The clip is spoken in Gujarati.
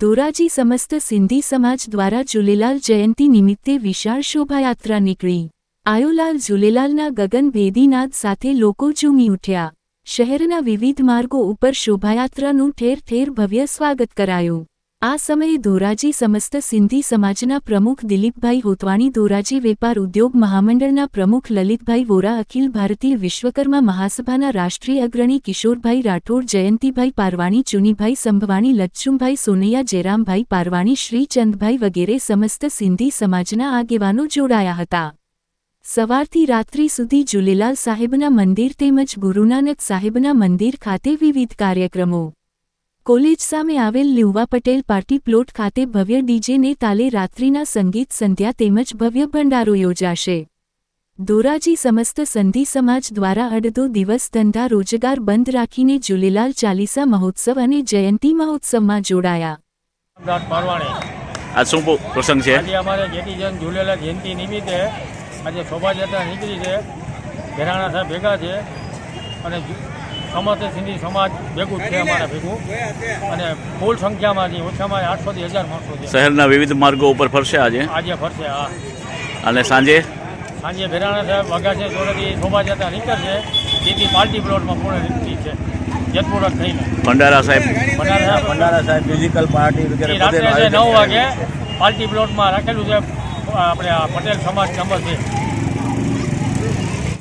ધોરાજી સમસ્ત સિંધી સમાજ દ્વારા ઝૂલેલાલ જયંતી નિમિત્તે વિશાળ શોભાયાત્રા નીકળી. આયોલાલ ઝૂલેલાલના ગગનભેદી નાદ સાથે લોકો ઝૂમી ઉઠ્યા. શહેરના વિવિધ માર્ગો ઉપર શોભાયાત્રાનું ઠેર ઠેર ભવ્ય સ્વાગત કરાયું. આ સમયે ધોરાજી સમસ્ત સિંધી સમાજના પ્રમુખ દિલીપભાઈ હોતવાણી, ધોરાજી વેપાર ઉદ્યોગ મહામંડળના પ્રમુખ લલિતભાઈ વોરા, અખિલ ભારતીય વિશ્વકર્મા મહાસભાના રાષ્ટ્રીય અગ્રણી કિશોરભાઈ રાઠોડ, જયંતિભાઈ પારવાણી, ચુનીભાઈ સંભવાણી લચ્છુમભાઈ સોનૈયા, જયરામભાઈ પારવાણી, શ્રીચંદભાઈ વગેરે સમસ્ત સિંધી સમાજના આગેવાનો જોડાયા હતા. સવારથી રાત્રિ સુધી ઝૂલેલાલ સાહેબના મંદિર તેમજ ગુરુનાનક સાહેબના મંદિર ખાતે વિવિધ કાર્યક્રમો કોલેજ સામે આવેલ લ્યુવા પટેલ પાર્ટી પ્લોટ ખાતે ભવ્ય ડીજેને તાલે રાત્રિના સંગીત સંધ્યા તેમજ ભવ્ય ભંડારો યોજાશે. ધોરાજી સમસ્ત સંધિ સમાજ દ્વારા અડધો દિવસ ધંધા રોજગાર બંધ રાખીને ઝૂલેલાલ ચાલીસા મહોત્સવ અને જયંતી મહોત્સવમાં જોડાયા. આ શું પ્રસંગ છે? આજે અમારે જેટીજન ઝૂલેલાલ જયંતિ નિમિત્તે આજે શોભાયાત્રા નીકળી છે. ઘેરાણા સાહેબ ભેગા છે. અને સમસ્ત સિંધી સમાજ ભેગું જ છે અમારા ભેગું. અને ફૂલ સંખ્યામાં જે ઓછામાં આઠસોથી હજાર માણસો છે. શહેરના વિવિધ માર્ગો ઉપર ફરશે આજે? આજે ફરશે આ અને સાંજે? સાંજે ભેરાણા સાહેબ વાઘા છે જોડેથી શોભાયાત્રા નીકળશે જેથી પાર્ટી પ્લોટમાં પૂર્ણ નીકળી છે. જેતપુરક થઈને. ભંડારા સાહેબ? ભંડારા સાહેબ. ભંડારા સાહેબ મ્યુઝિકલ પાર્ટી વગેરે રાત્રે નવ વાગે પાર્ટી પ્લોટમાં રાખેલું છે. આપણે આ પટેલ સમાજ નંબર છે.